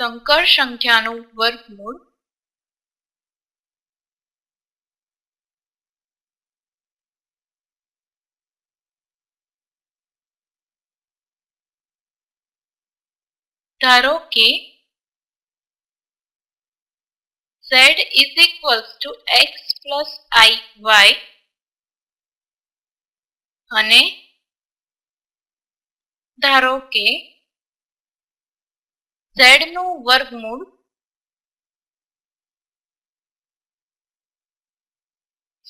સંકર સંખ્યાનું વર્ગમૂળ ધારો કે સેડ is equals to x plus i y અને ધારો કે ઝેડ નું વર્ગમૂળ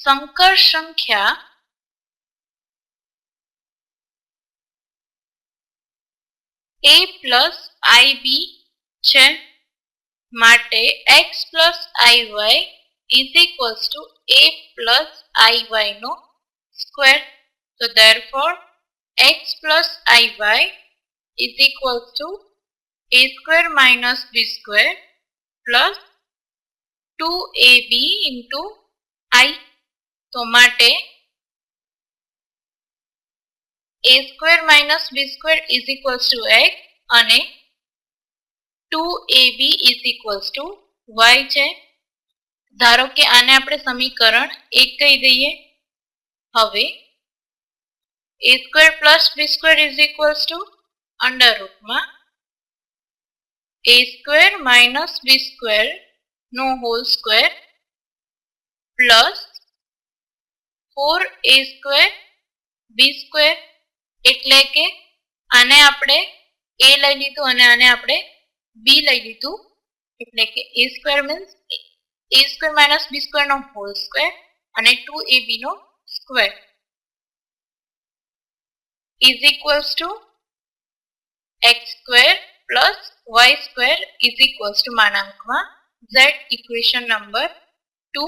સંકર સંખ્યા એ પ્લસ આઈબી છે માટે x plus i y is equals to a plus i y નો સ્ક્વેર તો therefore x plus i i y is equals to a square minus b square plus 2ab into i તો માટે a square minus b square is equals to x અને 2ab is equals to y છે ધારો કે આને આપણે સમીકરણ 1 કહી દઈએ હવે a square plus b square is equals to under રૂટમાં a square minus b square નો whole square plus four a square b square એટલે કે આને આપણે એ લઈ લીધું અને આને આપણે બી લઈ લીધું એટલે કે a square means a square minus b square નો હોલ સ્ક્વેર અને ટુ એ બી નો square is equals to x square plus y square is equals to માનાંકમાં ઝેડ ઇક્વેશન નંબર ટુ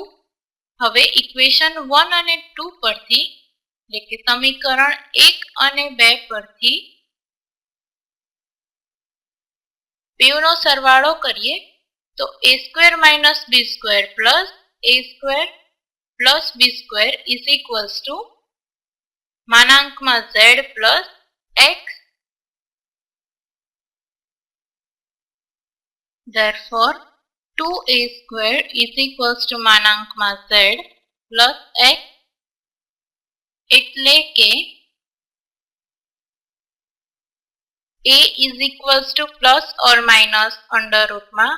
હવે ઇક્વેશન વન અને two પરથી એટલે સમીકરણ એક અને બે પરથી બેનો સરવાળો કરીએ તો a square minus b square plus a square plus b square is equals to માનાંકમાં Z plus x Therefore, 2a square is equals to માનાંકમાં z પ્લસ x એટલે કે a is equals to plus or minus under root માં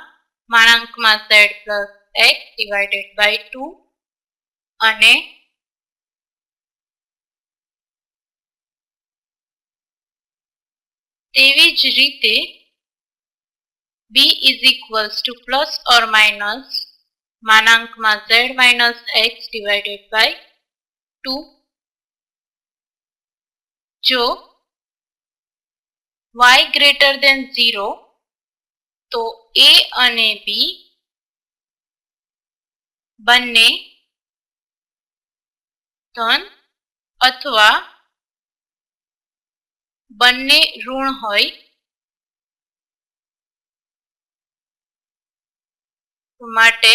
માનાંકમાં z plus x divided by 2 અને તેવી જ રીતે b is equals to plus or minus માનાંકમાં z minus x divided by 2 જો y greater than 0 તો a અને b બંને ધન અથવા બંને ઋણ હોય માટે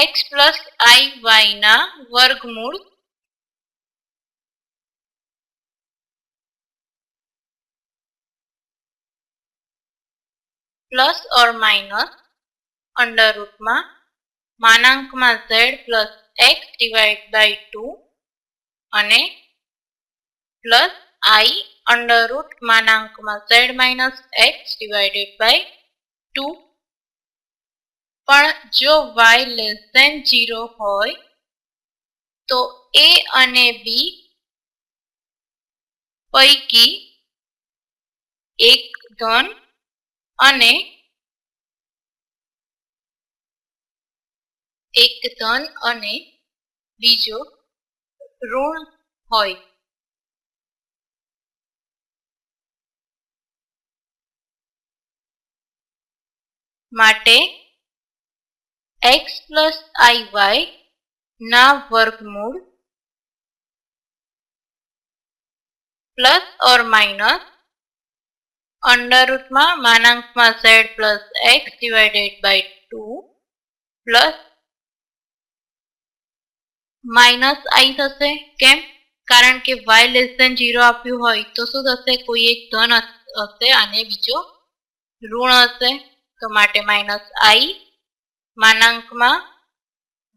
એક્સ પ્લસ આઈ વાયના વર્ગમૂળ પ્લસ ઓર માઇનસ અંડર રૂટમાં માનાંકમાં Z plus x divide by two અને પ્લસ આઈ અંડર રૂટ માનાંકમાં Z minus x divided by two પણ જો વાય લેસ ધેન ઝીરો હોય તો એ અને બી પૈકી એક ધન અને એક ધન અને બીજો ઋણ હોય માટે એક્સ પ્લસ આઈ વાય ના વર્ગમૂળ પ્લસ ઓર માઇનસ અંડરરૂટમાં માનાંકમાં Z plus x divided by two plus minus i થશે કેમ કારણ કે વાય લેસ ધેન ઝીરો આપ્યું હોય તો શું થશે કોઈ એક ધન હશે અને બીજો ઋણ હશે તો માટે માઇનસ આઈ માનાંકમાં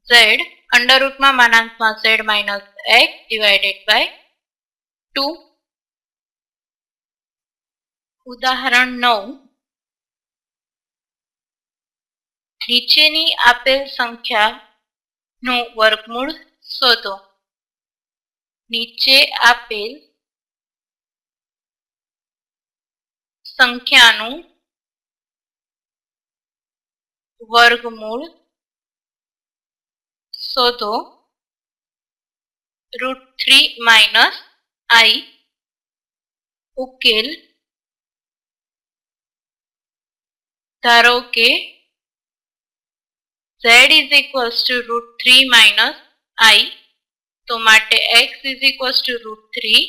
ઝેડ અંડરરૂટમાં માનાંકમાં Z minus x divided by two ઉદાહરણ નવ નીચેની આપેલ સંખ્યાનું વર્ગમૂળ શોધો નીચે આપેલ સંખ્યાનું વર્ગમૂળ શોધો રૂટ થ્રી માઇનસ આઈ ઉકેલ ધારો કે z is equals to root three minus i તો માટે x is equals to root three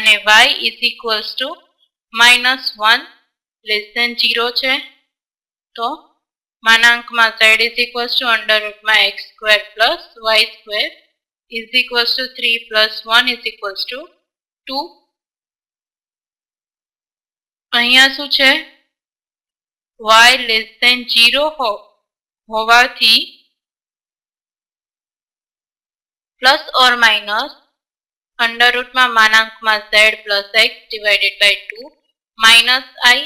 અને y is equals to minus one less than zero છે તો માનાંકમાં z is equals to under rootમાં x square plus y square is equals to 3 plus 1 is equals to 2 અહીંયા શું છે y less than 0 હો હોવાથી plus or minus under રૂટમાં માનાંકમાં z plus x divided by two minus I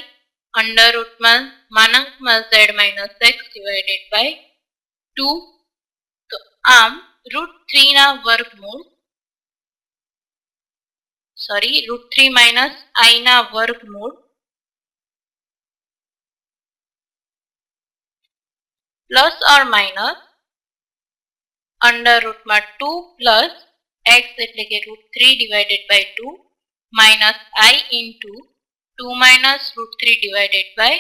under root માં માનાંકમાં z minus x divided by two તો આમ રૂટ થ્રીના વર્ગમૂળ સોરી રૂટ થ્રી માઇનસ આઈના વર્ગમૂળ પ્લસ ઓર માઇનસ અંડર રૂટમાં ટુ પ્લસ એક્સ એટલે કે root three divided by two minus I into two minus root three divided by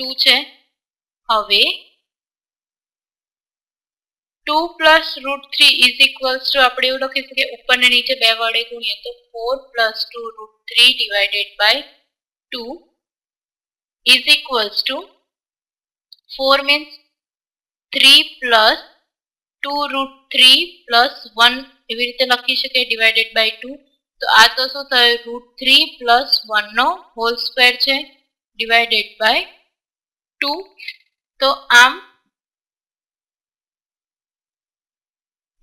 two हम two plus root three is equals to अपने लखी सके ऊपर ने नीचे बे वे गुणिए तो four plus two root three divided by two is equals to four means three plus two root three plus one एवं रीते लखी सके डिवाइडेड बाय टू તો આ તો શું થયું રૂટ થ્રી પ્લસ વનનો હોલ સ્ક્વેર છે ડિવાઈડેડ બાય ટુ તો આમ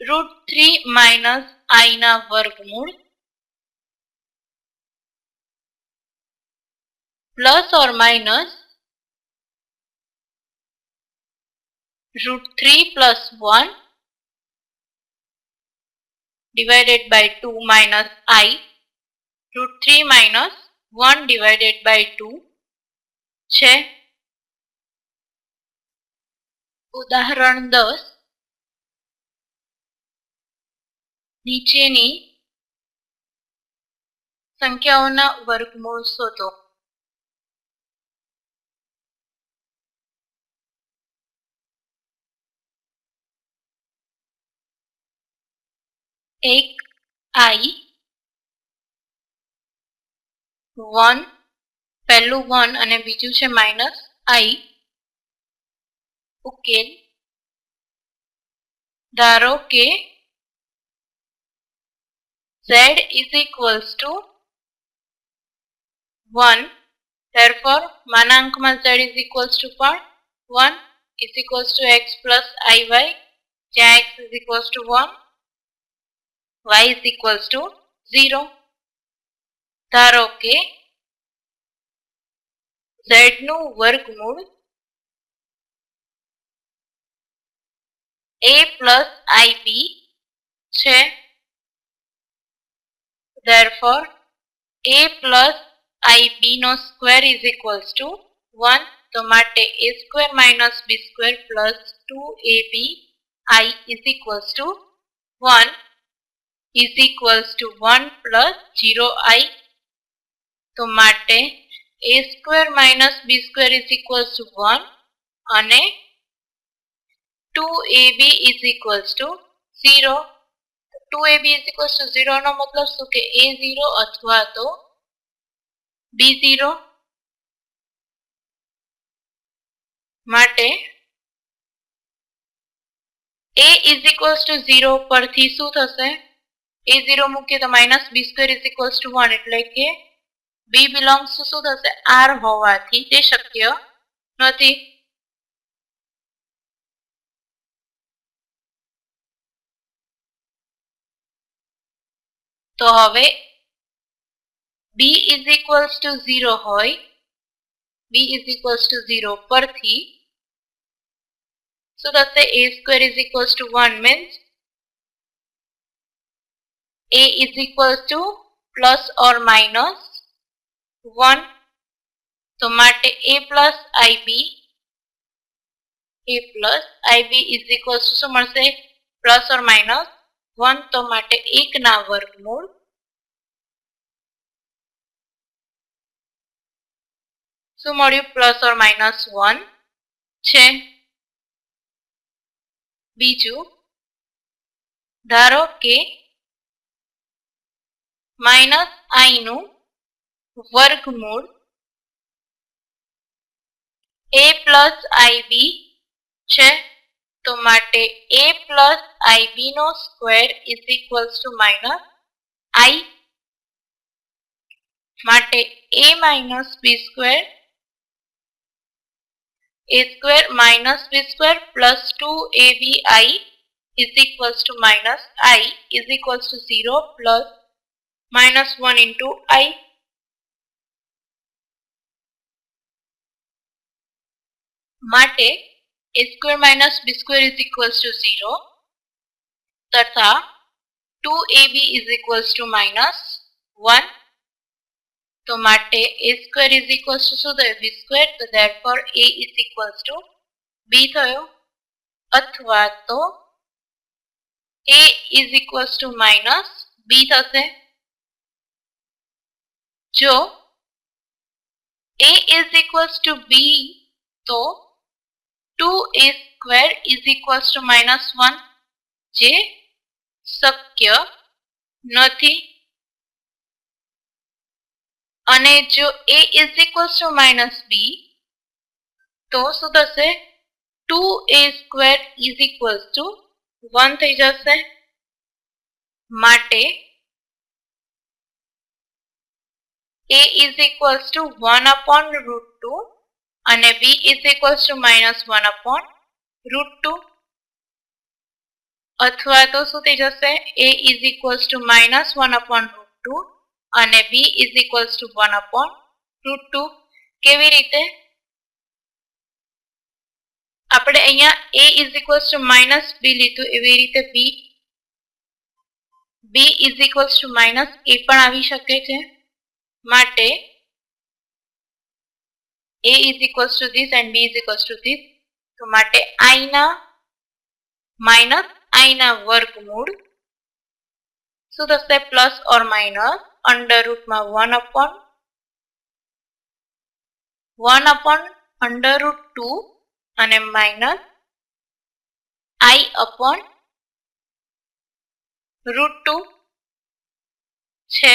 રૂટ થ્રી માઇનસ આઈના વર્ગમૂળ plus or minus root three plus one divided by 2 minus i root 3 minus 1 divided by 2 છે ઉદાહરણ દસ નીચેની સંખ્યાઓના વર્ગમૂળ શોધો એક આઈ વન પહેલું વન અને બીજું છે માઇનસ આઈ ઉકેલ ધારો કે z is equals to 1 therefore માનાંકમાં z is equals to પણ 1 is equals to x plus iy જ્યાં x is equals to 1 y is equals to zero. ધારો કે z નું વર્ગમૂળ a plus ib છે therefore a plus ib नो square is equals to one. तो माटे a square minus b square plus two 2ab i is equals to one. Is equals to one plus zero i તો માટે a square minus b square is equals to one અને two a b is equals to zero two a b is equals to ઝીરોનો મતલબ શું કે એ zero અથવા તો b zero માટે a is equals to zero પરથી શું થશે a0 मुख्य तो -b2 = 1 એટલે કે b બિલોંગ્સ સુધસે r હોવા થી તે શક્ય નથી તો હવે b = 0 હોય b = 0 પર થી সুতরাং a2 = 1 means a is equals to plus or minus 1 તો માટે a plus ib a plus ib is equals to શું મળશે પ્લસ ઓર માઇનસ 1 તો માટે 1 ના વર્ગમૂળ શું મળ્યું પ્લસ ઓર માઇનસ 1 છે બીજું ધારો કે -i નું વર્ગમૂળ a + ib છે તો માટે a + ib નો સ્ક્વેર = -i માટે a - b² a² - b² + 2ab i = -i = 0 + minus 1 into i માટે a square minus b square is equals to 0 તથા 2ab is equals to minus 1 તો માટે a square is equals to શું થયું b square તો therefore a is equals to b થયો અથવા તો a is equals to minus b થશે જો a is equals to b તો 2a square is equals to minus 1 જે શક્ય નથી અને જો a is equals to minus b તો શું થશે 2a square is equals to 1 થઈ જશે માટે a = 1 / √2 અને b = -1 / √2 અથવા તો સુતે જશે a = -1 / √2 અને b = 1 / √2 કેવી રીતે આપણે અહીંયા a = -b લીધું એ રીતે b b = -a પણ આવી શકે છે માટે a is equals to this and b is equals to this તો માટે i ના minus i ના વર્ગમૂળ શું થશે પ્લસ ઓર માઇનસ અંડર રૂટમાં one upon one upon under root two અને minus i upon root two છે